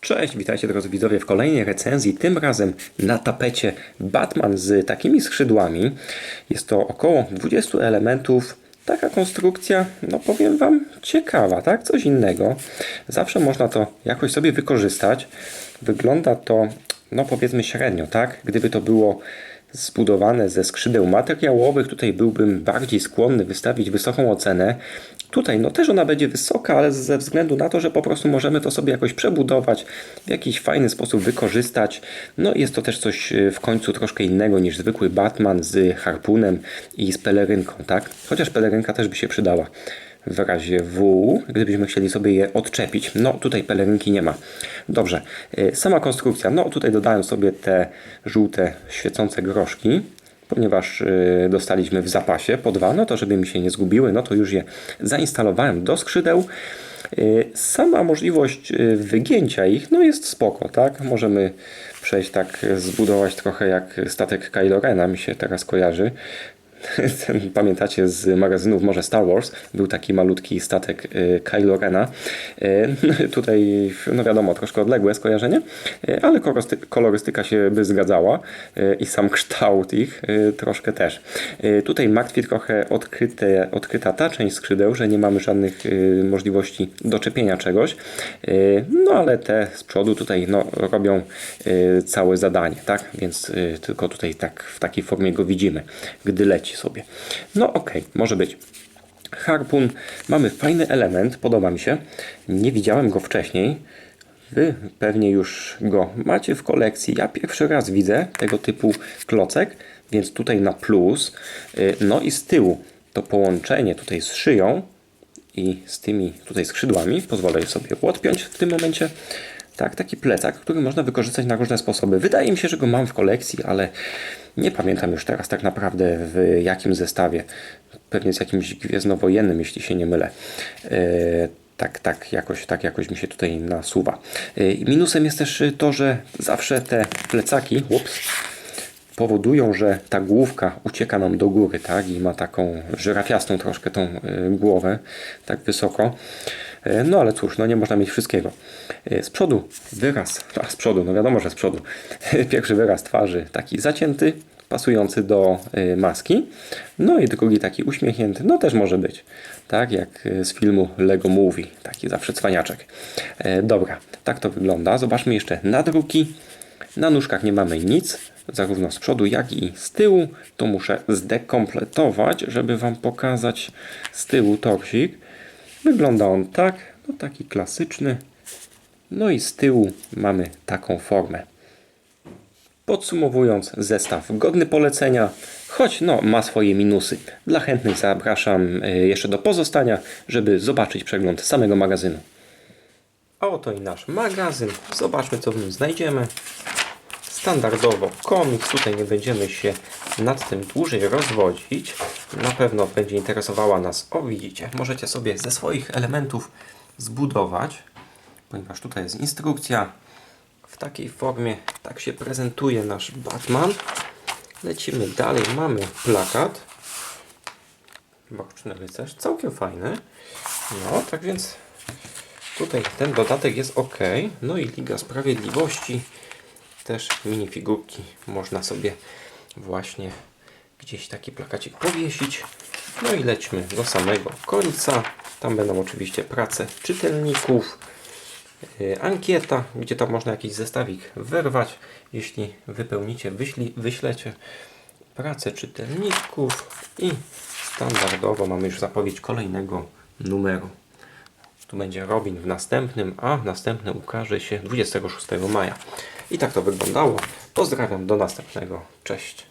Cześć, witajcie drodzy widzowie w kolejnej recenzji. Tym razem na tapecie Batman z takimi skrzydłami. Jest to około 20 elementów. Taka konstrukcja, no powiem Wam, ciekawa, tak? Coś innego. Zawsze można to jakoś sobie wykorzystać. Wygląda to, no powiedzmy średnio, tak? Gdyby to było zbudowane ze skrzydeł materiałowych, tutaj byłbym bardziej skłonny wystawić wysoką ocenę. Tutaj no też ona będzie wysoka, ale ze względu na to, że po prostu możemy to sobie jakoś przebudować, w jakiś fajny sposób wykorzystać. No jest to też coś y, w końcu troszkę innego niż zwykły Batman z harpunem i z pelerynką, tak? Chociaż pelerynka też by się przydała w razie W, gdybyśmy chcieli sobie je odczepić. No tutaj pelerynki nie ma. Dobrze, y, sama konstrukcja. No tutaj dodałem sobie te żółte świecące groszki, ponieważ y, dostaliśmy w zapasie po dwa, no to żeby mi się nie zgubiły, no to już je zainstalowałem do skrzydeł. Y, Sama możliwość wygięcia ich no jest spoko, tak? Możemy przejść tak, zbudować trochę jak statek Kylo Rena, mi się teraz kojarzy. Pamiętacie z magazynów może Star Wars, był taki malutki statek y, Kylo Rena. Y, tutaj, no wiadomo, troszkę odległe skojarzenie, y, ale kolorysty- kolorystyka się by zgadzała i sam kształt ich troszkę też. Tutaj martwi trochę odkryte, odkryta ta część skrzydeł, że nie mamy żadnych możliwości doczepienia czegoś, no ale te z przodu tutaj no, robią całe zadanie, tak? Więc tylko tutaj tak w takiej formie go widzimy, gdy leci sobie. No okej, może być. Harpun, mamy fajny element, podoba mi się. Nie widziałem go wcześniej. Wy pewnie już go macie w kolekcji. Ja pierwszy raz widzę tego typu klocek, więc tutaj na plus. Y, No i z tyłu to połączenie tutaj z szyją i z tymi tutaj skrzydłami. Pozwolę sobie odpiąć w tym momencie. Tak, taki plecak, który można wykorzystać na różne sposoby. Wydaje mi się, że go mam w kolekcji, ale nie pamiętam już teraz tak naprawdę w jakim zestawie. Pewnie z jakimś gwiezdnowojennym, jeśli się nie mylę. E, tak, tak jakoś, tak jakoś mi się tutaj nasuwa. E, minusem jest też to, że zawsze te plecaki, ups, powodują, że ta główka ucieka nam do góry, tak? I ma taką żyrafiastą troszkę tą y, głowę, tak wysoko. Y, No ale cóż, no nie można mieć wszystkiego. Y, Z przodu wyraz, a z przodu, no wiadomo, że z przodu. Pierwszy wyraz twarzy taki zacięty, pasujący do y, maski. No i drugi taki uśmiechnięty, no też może być. Tak jak z filmu Lego Movie, taki zawsze cwaniaczek. E, Dobra, tak to wygląda. Zobaczmy jeszcze nadruki. Na nóżkach nie mamy nic, zarówno z przodu, jak i z tyłu. To muszę zdekompletować, żeby Wam pokazać z tyłu torsik. Wygląda on tak, no taki klasyczny. No i z tyłu mamy taką formę. Podsumowując, zestaw godny polecenia, choć no, ma swoje minusy. Dla chętnych zapraszam y, jeszcze do pozostania, żeby zobaczyć przegląd samego magazynu. A oto i nasz magazyn. Zobaczmy, co w nim znajdziemy. Standardowo komiks, tutaj nie będziemy się nad tym dłużej rozwodzić. Na pewno będzie interesowała nas, o widzicie, możecie sobie ze swoich elementów zbudować, ponieważ tutaj jest instrukcja. W takiej formie tak się prezentuje nasz Batman. Lecimy dalej, mamy plakat. Boczny rycerz, całkiem fajny. No, tak więc Tutaj ten dodatek jest ok. No i Liga Sprawiedliwości. Też minifigurki można sobie właśnie gdzieś taki plakacik powiesić. No i lećmy do samego końca. Tam będą oczywiście prace czytelników. Yy, Ankieta, gdzie tam można jakiś zestawik wyrwać. Jeśli wypełnicie, wyśli, wyślecie pracę czytelników i standardowo mamy już zapowiedź kolejnego numeru. Tu będzie Robin w następnym, a następny ukaże się 26 maja. I tak to wyglądało. Pozdrawiam, do następnego. Cześć.